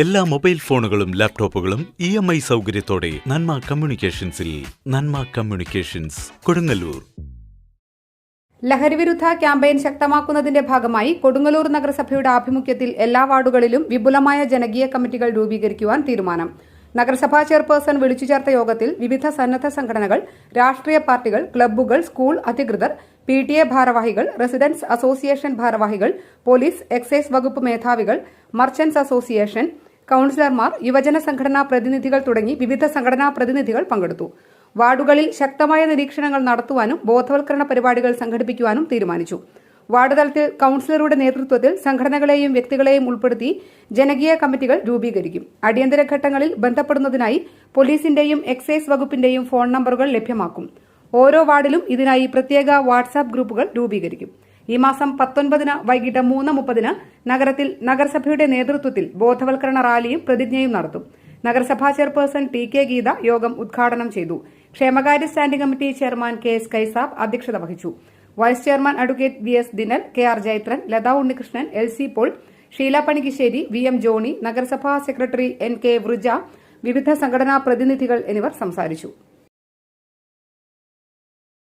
എല്ലാ മൊബൈൽ ഫോണുകളും ലാപ്ടോപ്പുകളും ഇ എം ഐ സൗകര്യത്തോടെ നന്മ കമ്മ്യൂണിക്കേഷൻസിൽ നന്മ കമ്മ്യൂണിക്കേഷൻസ് കൊടുങ്ങല്ലൂർ. ലഹരിവിരുദ്ധ ക്യാമ്പയിൻ ശക്തമാക്കുന്നതിന്റെ ഭാഗമായി കൊടുങ്ങല്ലൂർ നഗരസഭയുടെ ആഭിമുഖ്യത്തിൽ എല്ലാ വാർഡുകളിലും വിപുലമായ ജനകീയ കമ്മിറ്റികൾ രൂപീകരിക്കുവാൻ തീരുമാനം. നഗരസഭാ ചെയർപേഴ്സൺ വിളിച്ചു ചേർത്ത യോഗത്തിൽ വിവിധ സന്നദ്ധ സംഘടനകൾ രാഷ്ട്രീയ പാർട്ടികൾ ക്ലബ്ബുകൾ സ്കൂൾ അധികൃതർ പി ടി എ ഭാരവാഹികൾ റെസിഡൻസ് അസോസിയേഷൻ ഭാരവാഹികൾ പോലീസ് എക്സൈസ് വകുപ്പ് മേധാവികൾ മർച്ചന്റ്സ് അസോസിയേഷൻ കൌൺസിലർമാർ യുവജന സംഘടനാ പ്രതിനിധികൾ തുടങ്ങി വിവിധ സംഘടനാ പ്രതിനിധികൾ പങ്കെടുത്തു. വാർഡുകളിൽ ശക്തമായ നിരീക്ഷണങ്ങൾ നടത്തുവാനും ബോധവൽക്കരണ പരിപാടികൾ സംഘടിപ്പിക്കുവാനും തീരുമാനിച്ചു. വാർഡ് തലത്തിൽ കൌൺസിലറുടെ നേതൃത്വത്തിൽ സംഘടനകളെയും വ്യക്തികളെയും ഉൾപ്പെടുത്തി ജനകീയ കമ്മിറ്റികൾ രൂപീകരിക്കും. അടിയന്തര ഘട്ടങ്ങളിൽ ബന്ധപ്പെടുന്നതിനായി പോലീസിന്റെയും എക്സൈസ് വകുപ്പിന്റെയും ഫോൺ നമ്പറുകൾ ലഭ്യമാക്കും. ഓരോ വാർഡിലും ഇതിനായി പ്രത്യേക വാട്സാപ്പ് ഗ്രൂപ്പുകൾ രൂപീകരിക്കും. ഈ മാസം പത്തൊൻപതിന് വൈകിട്ട് മൂന്ന് മുപ്പതിന് നഗരത്തിൽ നഗരസഭയുടെ നേതൃത്വത്തിൽ ബോധവൽക്കരണ റാലിയും പ്രതിജ്ഞയും നടത്തും. നഗരസഭാ ചെയർപേഴ്സൺ ടി കെ ഗീത യോഗം ഉദ്ഘാടനം ചെയ്തു. ക്ഷേമകാര്യ standing committee chairman K S Kaisab അധ്യക്ഷത വഹിച്ചു. Vice chairman advocate V S Dinal K R Jayathran Latha Unnikrishnan L C Paul Sheela Panikissery V M Johny നഗരസഭാ സെക്രട്ടറി എൻ കെ വൃജ വിവിധ സംഘടനാ പ്രതിനിധികൾ എന്നിവർ സംസാരിച്ചു.